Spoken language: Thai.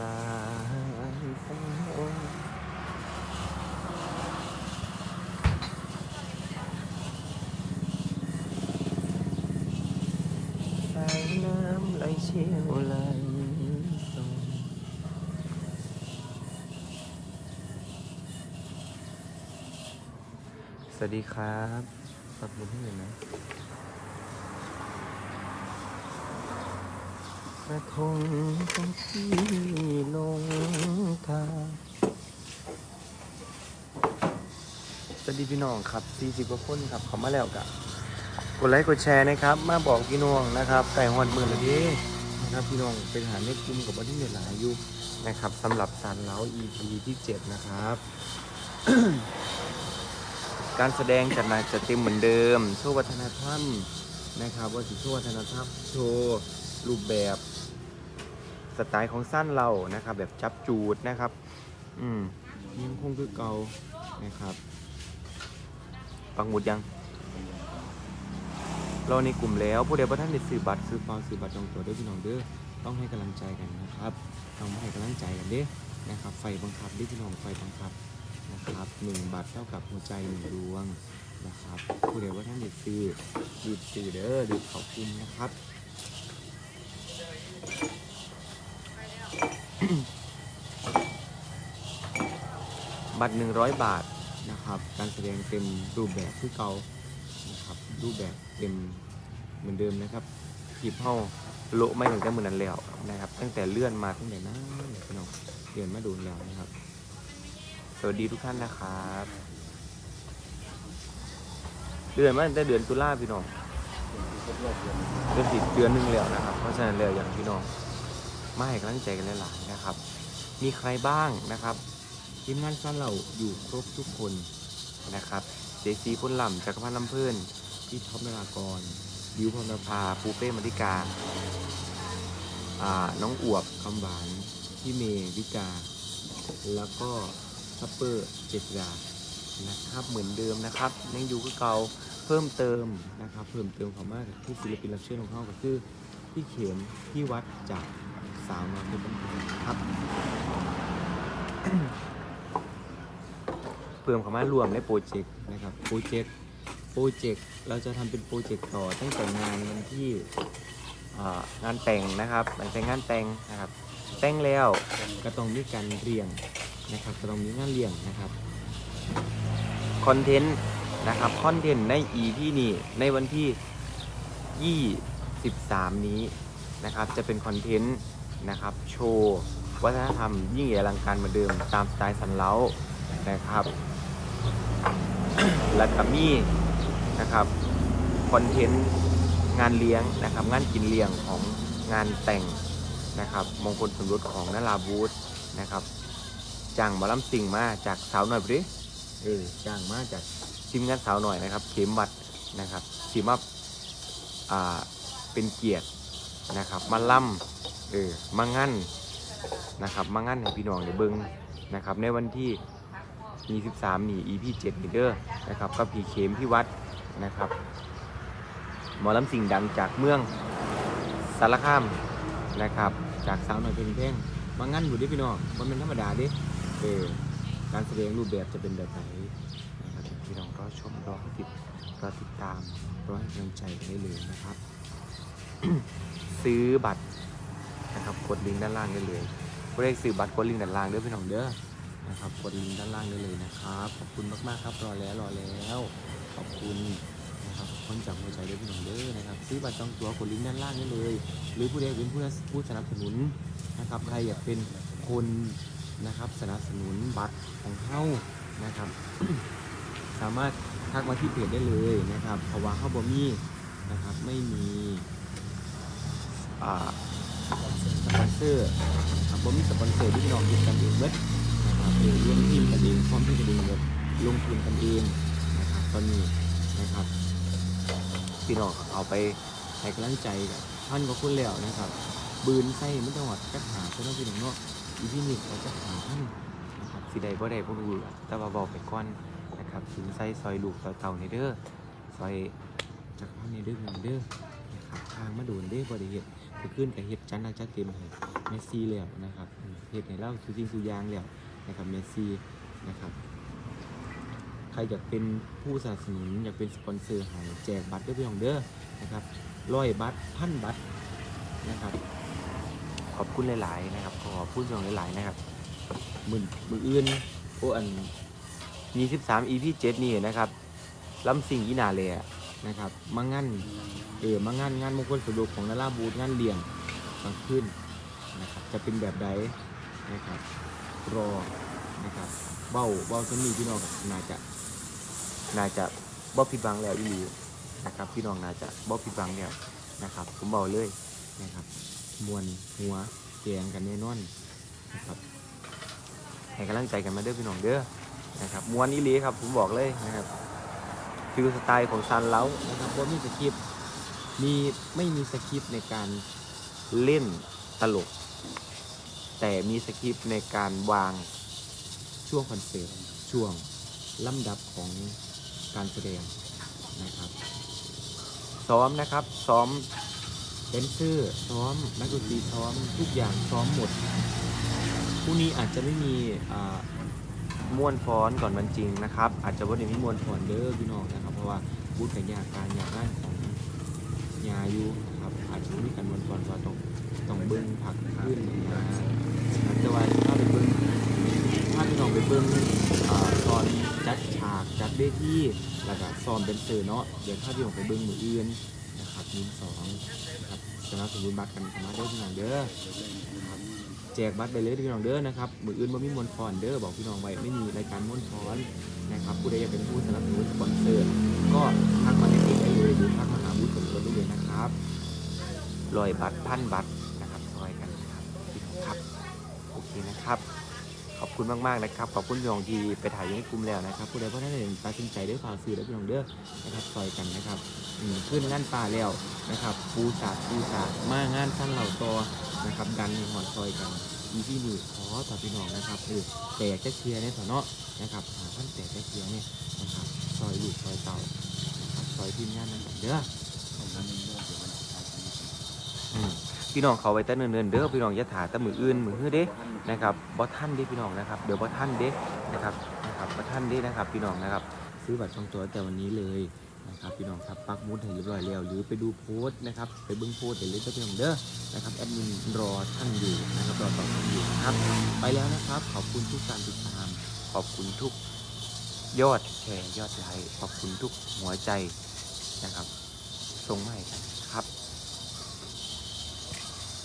ลาสายน้ำไหลเชี่ยวไหลตรงสวัสดีครับปักหมุดให้หน่อยนะ กระทงของพี่ลงทางสวัสดีพี่น้องครับ40กว่าคนครับเขามาแล้วกะกดไลค์กดแชร์นะครับ มาบอกพี่น้องนะครับไก่หอดมือละทีนะครับพี่น้องเป็นหาเม็ดกลุ่มกับวันที่เหนื่อยหลายอยู่นะครับสำหรับสันเล้า EP ที่ 7 นะครับ การแสดงจัดมาจะเต็มเหมือนเดิม โชว์วัฒนธรรมนะครับว่าสิโชว์วัฒนธรรมโชว์รูปแบบ สไตล์ของสั้นเรานะครับ แบบจับจูดนะครับ อืมยังคงคือเก่านะครับปังหมุดยัง เราในกลุ่มแล้วผู้ใดประท่านได้ซื้อบัตรซื้อฟาวซื้อบัตรจองตัวด้วยพี่น้องเด้อต้องให้กำลังใจกันนะครับต้องมาให้กำลังใจกันเด้อนะครับ ไฟบังคับด้อพี่น้องไฟบังคับนะครับหนึ่งบัตรเท่ากับหัวใจหนึ่งดวงนะครับผู้ใดว่าท่านได้ซื้อรีบซื้อเด้อรีบขอบคุณนะครับ บัตร 100 บาทนะครับ การแสดงเต็มรูปแบบคือเก่านะครับรูปแบบเต็มเหมือนเดิมนะครับขีบเฮาโละไม่ตั้งแต่มือนั้นแล้วนะครับ ตั้งแต่เลื่อนมาตั้งแต่นั้นพี่น้องเลื่อนมาดูแล้วนะครับ สวัสดีทุกท่านนะครับเดือนมาตั้งแต่เดือนตุลาพี่น้องเดือนสิบเดือนหนึงแล้วนะครับ เพราะฉะนั้นแล้วอย่างพี่น้องมาให้กำลังใจกันหลายๆนะครับ มีใครบ้างนะครับ ทีมงานสั้นเราอยู่ครบทุกคนนะครับเจซีพ้นลำจักรพันธ์ลำเพื่อนพี่ท็อปนรากรบิวพรณภาปูเป้มาริกาอ่าน้องอวบคำหวาน พี่เมย์วิกา แล้วก็ซัปเปอร์เจษดานะครับเหมือนเดิมนะครับยังอยู่คือเก่าเพิ่มเติมนะครับ เพิ่มเติมความมากที่ศิลปินรับเชิญของเขาก็คือพี่เข็มพี่วัดจากสาวน้อยเป็นคนครับ เพิ่มเข้ามารวมในโปรเจกต์นะครับโปรเจกต์โปรเจกต์เราจะทำเป็นโปรเจกต์ต่อตั้งแต่งานวันที่งานแต่งนะครับหลังจากงานแต่งนะครับ แต่งแล้วก็ต้องมีการเรียงนะครับก็ต้องมีงานเรียงนะครับคอนเทนต์นะครับคอนเทนต์ใน EP นี้ในวันที่ 23 นี้นะครับจะเป็นคอนเทนต์นะครับโชว์วัฒนธรรมยิ่งใหญ่อลังการเหมือนเดิมตามสไตล์สันเล้านะครับ และก็มีนะครับคอนเทนต์งานเลี้ยงนะครับ งานกินเลี้ยงของงานแต่งนะครับ มงคลสมรสของนาราบูธนะครับจ้างมาล้ำสิ่งมาจากสาวหน่อยไปดิเออจ้างมาจากทีมงานสาวหน่อยนะครับ เข็มวัดนะครับสีมาอ่าเป็นเกียรตินะครับ มาล่ำเออมางั้นนะครับ มางั้นให้พี่น้องได้เบิ่งนะครับ ในวันที่ 23นี่ EP 7นี่เด้อนะครับก็พี่เข็มพี่วัดนะครับ หมอลำสิ่งดังจากเมืองสารคามนะครับ จากสาวหน่อยเพลงเพลงมางั้นอยู่ดิพี่น้องมันเป็นธรรมดาดิเออการแสดงรูปแบบจะเป็นแบบไหนนะครับพี่น้องรอชมรอติดรอติดตามรอให้กำลังใจได้เลยนะครับ ซื้อบัตรนะครับกดลิงก์ด้านล่างได้เลยผู้ใดซื้อบัตรกดลิงก์ด้านล่างเด้อพี่น้องเด้อ นะครับ กดลิงก์ด้านล่างได้เลยนะครับ ขอบคุณมากๆครับ รอแล้วรอแล้ว ขอบคุณนะครับคนจากหัวใจด้อพี่น้องเด้อนะครับ ซื้อบัตรจองตั๋วกดลิงก์ด้านล่างได้เลย หรือผู้ใดเป็นผู้ผู้สนับสนุนนะครับ ใครอยากเป็นคนนะครับสนับสนุนบัตรของเฮานะครับ สามารถทักมาที่เพจได้เลยนะครับเพราะว่าเฮาบ่มีนะครับไม่มีอ่าสปอนเซอร์ครับผมมีสปอนเซอร์ที่พี่น้องยึดกันเองเบิด นะครับเองร่วมทีมกันเองพร้อมที่จะดึงเงินลงทุนกันเองนะครับตอนนี้นะครับพี่น้องเอาไปให้กำลังใจกับท่านก็คุณแล้วนะครับ บืนใส่ไม่ต้องหวัดจักหาเพื่อนพี่น้องเนาะอีพี่นิกเราจะหาท่านนะครับสิใดบ่ได้บ่รู้แต่ว่าบอกไปก่อนนะครับสินใส่ซอยลูกซอยเต่าในเด้อซอยจักรพันในเด้อเงินเด้อนะครับทางมาโดนเด้อบ่ได้เฮ็ดถก็ขึ้นกับเฮ็ดจันทร์จัดเต็มให้เมซี่แล้วนะครับเฮ็ดให้เราสุจริงสุยางแล้ว นะครับเมสซี่นะครับใครอยากเป็นผู้สนับสนุนอยากเป็นสปอนเซอร์ให้แจกบัตรด้วยพี่น้องเด้อนะครับร้อยบัตรพันบัตรนะครับ ขอบคุณหลาย ๆ นะครับ ขอพูดอย่างหลาย ๆ นะครับมือมืออื่นโอ้อันมี13 EP 7นี่นะครับลำสิ่งอีนาเลยนะครับมางั้นเออมางานงานมงคลสะดวกของนาราบูธงานเลี้ยงกลางคืนนะครับจะเป็นแบบใดนะครับ รอนะครับเบ้าเบ้าจะมีพี่น้องน่าจะน่าจะบ่ผิดหวังแล้วอีหลีนะครับพี่น้องน่าจะบ่ผิดหวังแล้วนะครับ ผมบอกเลยนะครับมวนหัวแกงกันแน่นอนนะครับให้กำลังใจกันมาเด้อพี่น้องเด้อนะครับมวนอีหลีครับ ผมบอกเลยนะครับฟิลสไตล์ของซันเล้านะครับว่ามีสคริปต์มีไม่มีสคริปต์ในการเล่นตลก แต่มีสคริปต์ในการวางช่วงคอนเสิร์ตช่วงลำดับของการแสดงนะครับ ซ้อมนะครับ ซ้อมแดนเซอร์ซ้อมนักดนตรีซ้อมทุกอย่างซ้อมหมดพรุ่งนี้อาจจะไม่มีม้วนฟ้อนก่อนวันจริงนะครับ อาจจะวันนี้มีม้วนฟ้อนเด้อพี่น้องนะครับ เพราะว่าบูธกับยาการยางานของยาอยู่นะครับอาจจะมีการม้วนฟ้อนว่าต้องต้องเบิ้งผักขึ้นนะแต่ว่าถ้าไปเบิ้งถ้าพี่น้องไป เบิ้งอ่าตอนจัดฉากจัดเวทีแล้วก็ซ้อมเป็นเซอร์เนาะเดี๋ยวถ้าพี่น้องไปเบิ้งมืออื่นนะครับนิ้สองนะครับสนับสนุนบัตรกันเข้ามาเด้อพี่น้องเด้อนะครับแจกบัตรไปเลยพี่น้องเด้อนะครับมืออื่นบ่มีมวนพรเด้อบอกพี่น้องไว้ไม่มีรายการมวนพรนนะครับผู้ใดอยากเป็นผู้สนับสนุนสปอนเซอร์ ก็ทักมาในเพจได้เลยหรือทักมาหาบูธส่วนตัวได้เลยนะครับรอยบัตรพันบัตรนะครับซอยกันนะครับพี่น้องครับโอเคนะครับ ขอบคุณมากๆนะครับขอบคุณพี่น้องที่ไปถ่ายยู่ในกลุ่มแล้วนะครับผู้ใดผู้นั้นเองตัดสินใจด้วยความสื่อและพี่น้องเด้อนะครับซอยกันนะครับขึ้นงานป่าแล้วนะครับปูสาดปูสาดมางานสั้นเหล่าตอนะครับดันในหอดซอยกันอีที่นี่ขอต่อพี่น้องนะครับคือแต่จะเชียร์ในถอเนาะนะครับหาท่านแต่จะเชียร์เนี่ยนะครับซอยลูกซอยเต่านะครับซอยทีมงานนะครับเด้ออืม พี่น้องเขาไว้แต่เนิ่นๆเด้อพี่น้องอย่าถาแต่มืออื่นมือฮื้อเด้นะครับบอท่านเด้พี่น้องนะครับเดี๋ยวบอท่านเด้นะครับนะครับบอท่านเด้นะครับ พี่น้องนะครับ ซื้อบัตรจองตัวแต่วันนี้เลยนะครับพี่น้องครับปักมุดให้เรียบร้อยแล้วหรือไปดูโพสต์นะครับไปเบิ้งโพสต์เดี๋ยวเลยพี่น้องเด้อนะครับแอดมินรอท่านอยู่นะครับรอตอบท่านอยู่นะครับไปแล้วนะครับ ขอบคุณทุกการติดตาม ขอบคุณทุกยอดแชร์ยอดไลค์ขอบคุณทุกหัวใจนะครับส่งมาให้กัน